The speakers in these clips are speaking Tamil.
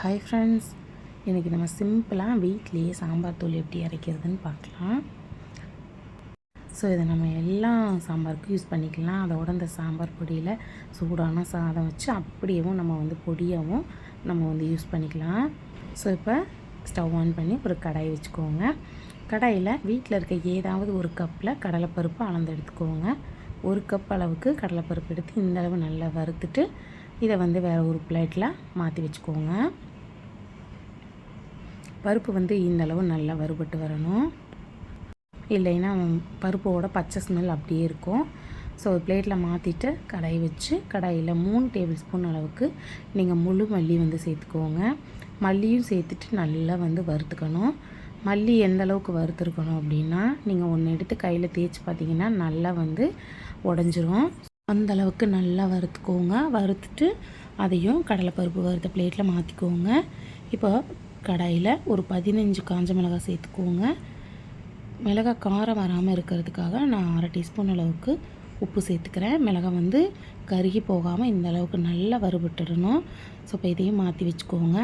ஹாய் ஃப்ரெண்ட்ஸ் இன்றைக்கி நம்ம சிம்பிளாக வீட்லேயே சாம்பார் தூள் எப்படி அரைக்கிறதுன்னு பார்க்கலாம். ஸோ இதை நம்ம எல்லா சாம்பாருக்கும் யூஸ் பண்ணிக்கலாம். அதோட இந்த சாம்பார் பொடியில் சூடான சாதம் வச்சு அப்படியேவும் நம்ம வந்து பொடியாகவும் நம்ம வந்து யூஸ் பண்ணிக்கலாம். ஸோ இப்போ ஸ்டவ் ஆன் பண்ணி ஒரு கடாய் வச்சுக்கோங்க. கடாயில் வீட்டில் இருக்க ஏதாவது ஒரு கப்பில் கடலைப்பருப்பு அளந்து எடுத்துக்கோங்க. ஒரு கப் அளவுக்கு கடலைப்பருப்பு எடுத்து இந்த அளவு நல்லா வறுத்துட்டு இதை வந்து வேறு ஒரு பிளேட்டில் மாற்றி வச்சுக்கோங்க. பருப்பு வந்து இந்த அளவு நல்லா வறுபட்டு வரணும். இல்லைன்னா பருப்போட பச்சை ஸ்மெல் அப்படியே இருக்கும். ஸோ பிளேட்டில் மாற்றிட்டு கடாய் வச்சு கடாயில் மூணு டேபிள் ஸ்பூன் அளவுக்கு நீங்கள் முழு மல்லி வந்து சேர்த்துக்கோங்க. மல்லியும் சேர்த்துட்டு நல்லா வந்து வறுத்துக்கணும். மல்லி எந்த அளவுக்கு வறுத்துருக்கணும் அப்படின்னா நீங்கள் ஒன்று எடுத்து கையில் தேய்ச்சி பார்த்தீங்கன்னா நல்லா வந்து உடஞ்சிரும். அந்த அளவுக்கு நல்லா வறுத்துக்கோங்க. வறுத்துட்டு அதையும் கடலைப்பருப்பு வறுத்த பிளேட்டில் மாற்றிக்கோங்க இப்போ கடாயில் ஒரு பதினஞ்சு காஞ்ச மிளகாய் சேர்த்துக்கோங்க. மிளகாய் காரம் வராமல் இருக்கிறதுக்காக நான் அரை டீஸ்பூன் அளவுக்கு உப்பு சேர்த்துக்கிறேன். மிளகாய் வந்து கருகி போகாமல் இந்த அளவுக்கு நல்லா வறுபட்டுடணும். ஸோ இப்போ இதையும் மாற்றி வச்சுக்கோங்க.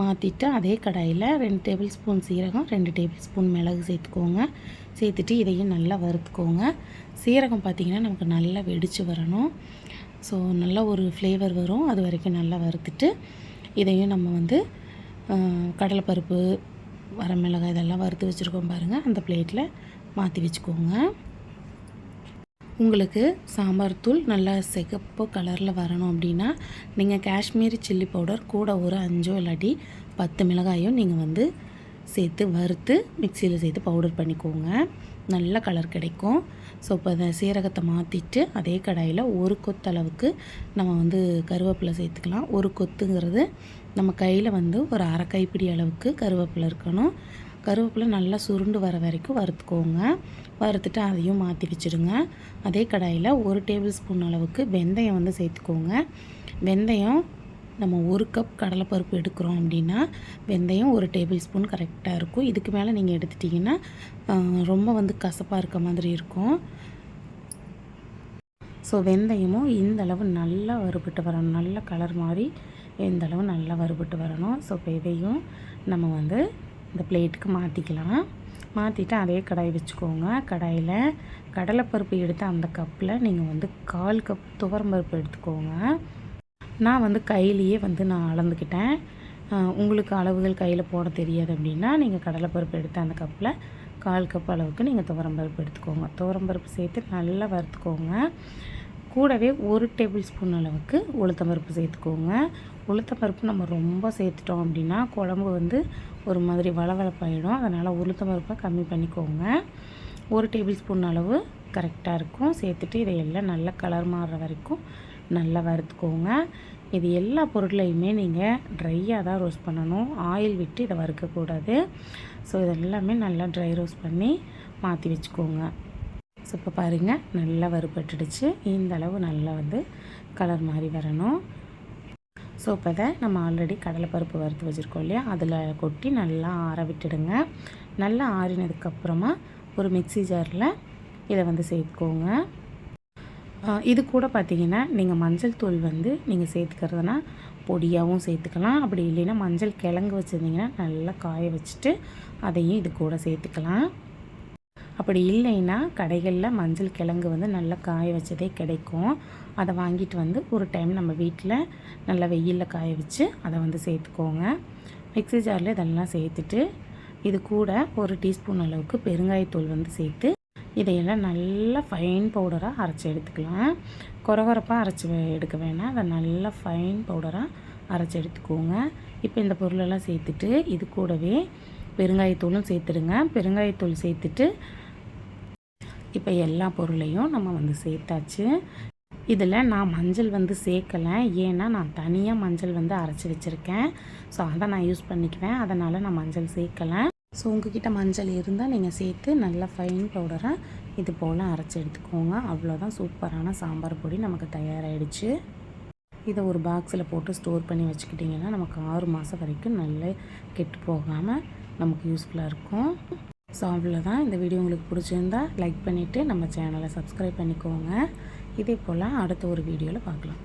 மாற்றிட்டு அதே கடாயில் ரெண்டு டேபிள் ஸ்பூன் சீரகம் ரெண்டு டேபிள் ஸ்பூன் மிளகு சேர்த்துக்கோங்க. சேர்த்துட்டு இதையும் நல்லா வறுத்துக்கோங்க. சீரகம் பார்த்திங்கன்னா நமக்கு நல்லா வெடித்து வரணும். ஸோ நல்ல ஒரு ஃப்ளேவர் வரும். அது வரைக்கும் நல்லா வறுத்துட்டு இதையும் நம்ம வந்து கடலைப்பருப்பு வரமிளகாய் இதெல்லாம் வறுத்து வச்சுருக்கோம் பாருங்கள் அந்த பிளேட்டில் மாற்றி வச்சுக்கோங்க. உங்களுக்கு சாம்பார் தூள் நல்லா சிகப்பு கலரில் வரணும் அப்படின்னா நீங்கள் காஷ்மீரி சில்லி பவுடர் கூட ஒரு அஞ்சோ இல்லாட்டி பத்து மிளகாயும் நீங்கள் வந்து சேர்த்து வறுத்து மிக்சியில் சேர்த்து பவுடர் பண்ணிக்கோங்க. நல்ல கலர் கிடைக்கும். ஸோ இப்போ அந்த சீரகத்தை மாற்றிட்டு அதே கடாயில் ஒரு கொத்து அளவுக்கு நம்ம வந்து கருவேப்பிலை சேர்த்துக்கலாம். ஒரு கொத்துங்கிறது நம்ம கையில் வந்து ஒரு அரை கைப்பிடி அளவுக்கு கருவேப்பிலை இருக்கணும். கருவேப்பிலை நல்லா சுருண்டு வர வரைக்கும் வறுத்துக்கோங்க. வறுத்துட்டு அதையும் மாற்றி வச்சுடுங்க. அதே கடாயில் ஒரு டேபிள் ஸ்பூன் அளவுக்கு வெந்தயம் வந்து சேர்த்துக்கோங்க. வெந்தயம் நம்ம ஒரு கப் கடலைப்பருப்பு எடுக்கிறோம் அப்படின்னா வெந்தயம் ஒரு டேபிள் ஸ்பூன் கரெக்டாக இருக்கும். இதுக்கு மேலே நீங்கள் எடுத்துட்டிங்கன்னா ரொம்ப வந்து கசப்பாக இருக்க மாதிரி இருக்கும். ஸோ வெந்தயமும் இந்த அளவு நல்லா வறுபட்டு வரணும். நல்ல கலர் மாதிரி இந்த அளவு நல்லா வறுபட்டு வரணும். ஸோ இப்போ இதையும் நம்ம வந்து இந்த பிளேட்டுக்கு மாற்றிக்கலாம் மாற்றிட்டு அதே கடாய் வச்சுக்கோங்க. கடாயில் கடலைப்பருப்பு எடுத்து அந்த கப்பில் நீங்கள் வந்து கால் கப் துவரம்பருப்பு எடுத்துக்கோங்க. நான் வந்து கையிலேயே வந்து நான் அளந்துக்கிட்டேன். உங்களுக்கு அளவுகள் கையில் போட தெரியாது அப்படின்னா நீங்கள் கடலைப்பருப்பு எடுத்து அந்த கப்பில் கால் கப் அளவுக்கு நீங்கள் துவரம்பருப்பு எடுத்துக்கோங்க. துவரம்பருப்பு சேர்த்து நல்லா வறுத்துக்கோங்க. கூடவே ஒரு டேபிள் ஸ்பூன் அளவுக்கு உளுத்தம்பருப்பு சேர்த்துக்கோங்க. உளுத்தம்பருப்பு நம்ம ரொம்ப சேர்த்துட்டோம் அப்படின்னா குழம்பு வந்து ஒரு மாதிரி வளவளப்பாயிடும். அதனால் உளுத்தம்பருப்பை கம்மி பண்ணிக்கோங்க. ஒரு டேபிள் ஸ்பூன் அளவு கரெக்டாக இருக்கும். சேர்த்துட்டு இதையெல்லாம் நல்லா கலர் மாறுற வரைக்கும் நல்லா வறுத்துக்கோங்க. இது எல்லா பொருட்களையுமே நீங்கள் ட்ரையாக தான் ரோஸ்ட் பண்ணணும். ஆயில் விட்டு இதை வறுக்கக்கூடாது. ஸோ இதெல்லாமே நல்லா ட்ரை ரோஸ்ட் பண்ணி மாற்றி வச்சுக்கோங்க. ஸோ இப்போ பாருங்கள் நல்லா வறுபட்டுடுச்சு. இந்த அளவு நல்லா வந்து கலர் மாதிரி வரணும். ஸோ இப்போ இதை நம்ம ஆல்ரெடி கடலைப்பருப்பு வறுத்து வச்சுருக்கோம் இல்லையா? அதில் கொட்டி நல்லா ஆற விட்டுடுங்க. நல்லா ஆறினதுக்கப்புறமா ஒரு மிக்சி ஜாரில் இதை வந்து சேர்த்துக்கோங்க. இது கூட பார்த்திங்கன்னா நீங்கள் மஞ்சள் தூள் வந்து நீங்கள் சேர்த்துக்கிறதுனா பொடியாகவும் சேர்த்துக்கலாம். அப்படி இல்லைன்னா மஞ்சள் கிழங்கு வச்சுருந்தீங்கன்னா நல்லா காய வச்சுட்டு அதையும் இது கூட சேர்த்துக்கலாம். அப்படி இல்லைன்னா கடைகளில் மஞ்சள் கிழங்கு வந்து நல்லா காய வச்சதே கிடைக்கும். அதை வாங்கிட்டு வந்து ஒரு டைம் நம்ம வீட்டில் நல்லா வெயிலில் காய வச்சு அதை வந்து சேர்த்துக்கோங்க. மிக்சி ஜாரில் இதெல்லாம் சேர்த்துட்டு இது கூட ஒரு டீஸ்பூன் அளவுக்கு பெருங்காயத்தூள் வந்து சேர்த்து இதையெல்லாம் நல்லா ஃபைன் பவுடராக அரைச்சி எடுத்துக்கலாம். குறகுறப்பாக அரைச்சி எடுக்க வேணாம். அதை நல்லா ஃபைன் பவுடராக அரைச்சி எடுத்துக்கோங்க. இப்போ இந்த பொருளெல்லாம் சேர்த்துட்டு இது கூடவே பெருங்காயத்தூளும் சேர்த்துடுங்க. பெருங்காயத்தூள் சேர்த்துட்டு இப்போ எல்லா பொருளையும் நம்ம வந்து சேர்த்தாச்சு. இதில் நான் மஞ்சள் வந்து சேர்க்கலை. ஏன்னா நான் தனியாக மஞ்சள் வந்து அரைச்சி வச்சுருக்கேன். ஸோ அதை நான் யூஸ் பண்ணிக்குவேன். அதனால் நான் மஞ்சள் சேர்க்கலை. ஸோ உங்ககிட்ட மஞ்சள் இருந்தால் நீங்கள் சேர்த்து நல்லா ஃபைன் பவுடரை இது போல் அரைச்சி எடுத்துக்கோங்க. அவ்வளோதான் சூப்பரான சாம்பார் பொடி நமக்கு தயாராகிடுச்சு இதை ஒரு பாக்ஸில் போட்டு ஸ்டோர் பண்ணி வச்சுக்கிட்டிங்கன்னா நமக்கு ஆறு மாதம் வரைக்கும் நல்ல கெட்டு போகாமல் நமக்கு யூஸ்ஃபுல்லாக இருக்கும். ஸோ அவ்வளோதான் இந்த வீடியோ உங்களுக்கு பிடிச்சிருந்தா லைக் பண்ணிவிட்டு நம்ம சேனலை சப்ஸ்கிரைப் பண்ணிக்கோங்க. இதே போல் அடுத்த ஒரு வீடியோவில் பார்க்கலாம்.